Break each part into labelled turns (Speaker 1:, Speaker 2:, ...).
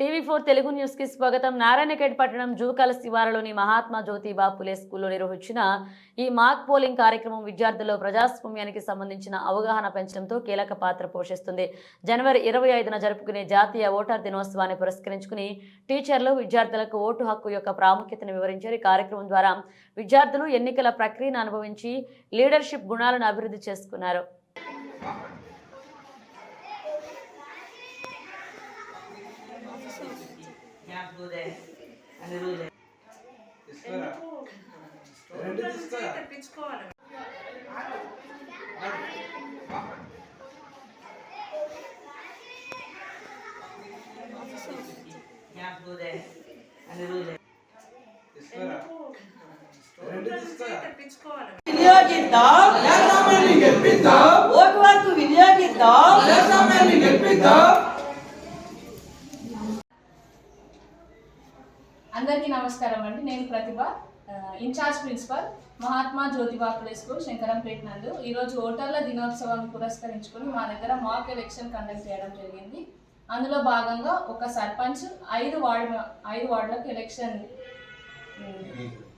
Speaker 1: TV four Telugu న్యూస్కి స్వాగతం నారాయణఖేడ్ పట్టణం జూకాల శివారులోని మహాత్మా జ్యోతిబా పులే స్కూల్లో నిర్వహించిన ఈ మాక్ పోలింగ్ కార్యక్రమం విద్యార్థుల్లో ప్రజాస్వామ్యానికి సంబంధించిన అవగాహన పెంచడంతో కీలక పాత్ర పోషిస్తుంది. జనవరి ఇరవై ఐదున జరుపుకునే జాతీయ ఓటర్ దినోత్సవాన్ని పురస్కరించుకుని టీచర్లు విద్యార్థులకు ఓటు హక్కు యొక్క ప్రాముఖ్యతను వివరించారు. ఈ కార్యక్రమం ద్వారా విద్యార్థులు ఎన్నికల ప్రక్రియను అనుభవించి లీడర్షిప్ గుణాలను అభివృద్ధి చేసుకున్నారు.
Speaker 2: తీసుకురా.
Speaker 3: వినియోగిద్దాం? ఓటు హక్కు వినియోగిద్దాం?
Speaker 4: అందరికీ నమస్కారం అండి. నేను Pratibha in charge principal Mahatma Jyotiba Phule school Shankarampet నందు. ఈరోజు ఓటర్ల దినోత్సవాన్ని పురస్కరించుకుని మా దగ్గర మాక్ ఎలక్షన్ కండక్ట్ చేయడం జరిగింది. అందులో భాగంగా ఒక సర్పంచ్ ఐదు వార్డు ఐదు వార్డులకు ఎలక్షన్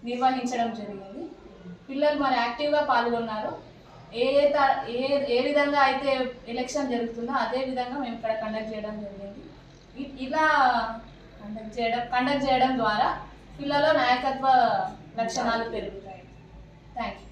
Speaker 4: నిర్వహించడం జరిగింది. పిల్లలు మరి యాక్టివ్గా పాల్గొన్నారు. ఏ ఏ త- ఏ ఏ విధంగా అయితే ఎలక్షన్ జరుగుతుందో అదే విధంగా మేము ఇక్కడ కండక్ట్ చేయడం జరిగింది. ఇ- ఇలా కండక్ట్ చేయడం కండక్ట్ చేయడం ద్వారా పిల్లల నాయకత్వ లక్షణాలు పెరుగుతాయి. Thank you